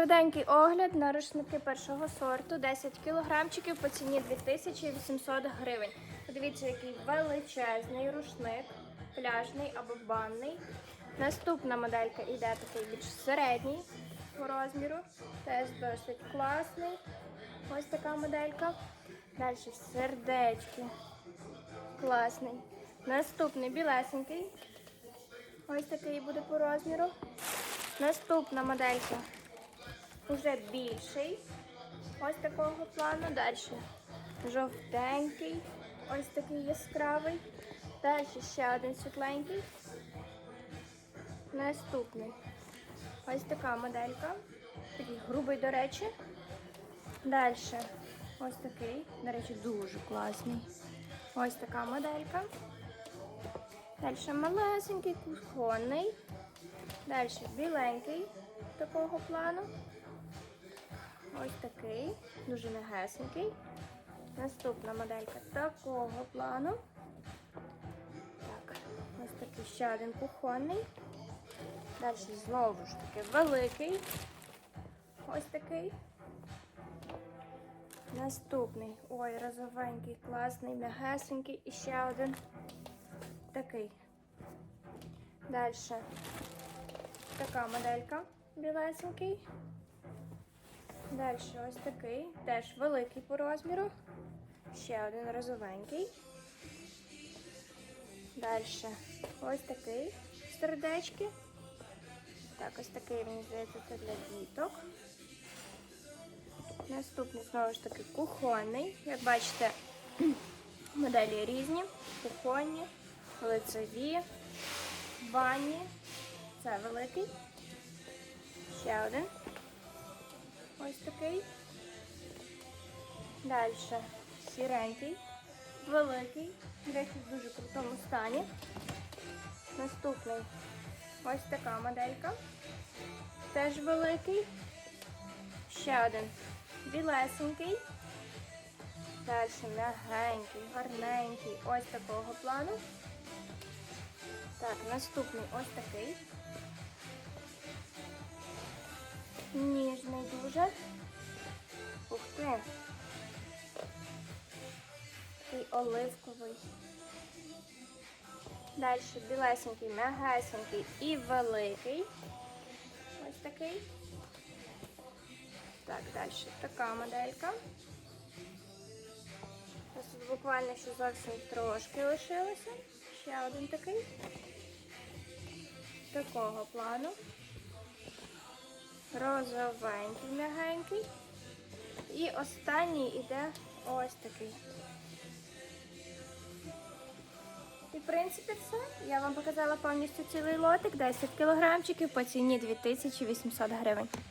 Швиденький огляд на рушники першого сорту 10 кілограмчиків по ціні 2800 гривень. Подивіться, який величезний рушник, пляжний або банний. Наступна моделька йде такий більш середній по розміру. Теж досить класний. Ось така моделька. Далі сердечки. Класний. Наступний білесенький. Ось такий буде по розміру. Наступна моделька вже більший. Ось такого плану. Далі жовтенький, ось такий яскравий. Далі ще один світленький. Наступний. Ось така моделька. Такий грубий, до речі. Далі ось такий, до речі, дуже класний. Ось така моделька. Далі малесенький, кухонний. Далі біленький такого плану. Ось такий, дуже м'ягесенький. Наступна моделька такого плану. Так, ось такий ще один кухонний. Далі знову ж таки великий. Ось такий. Наступний. Ой, розовенький, класний, м'ягесенький. І ще один такий. Далі така моделька білесенький. Далі ось такий, теж великий по розміру. Ще один розовенький. Далі ось такий сердечки. Так, ось такий, мені здається, це для діток. Наступний знову ж таки кухонний. Як бачите, моделі різні. Кухонні, лицеві, банні. Це великий. Ще один. Ось такий. Далі сіренький, великий, речі, в дуже крутому стані. Наступний ось така моделька. Теж великий. Ще один білесенький. Далі м'ягенький, гарненький, ось такого плану. Так, наступний ось такий. Ніжний дуже. Ух ти. Такий оливковий. Далі білесенький, м'ягесенький і великий. Ось такий. Так, далі така моделька. Тут буквально ще зовсім трошки лишилося. Ще один такий. Такого плану розовенький, м'ягенький. І останній іде ось такий. І в принципі все. Я вам показала повністю цілий лотик, 10 кілограмчиків по ціні 2800 гривень.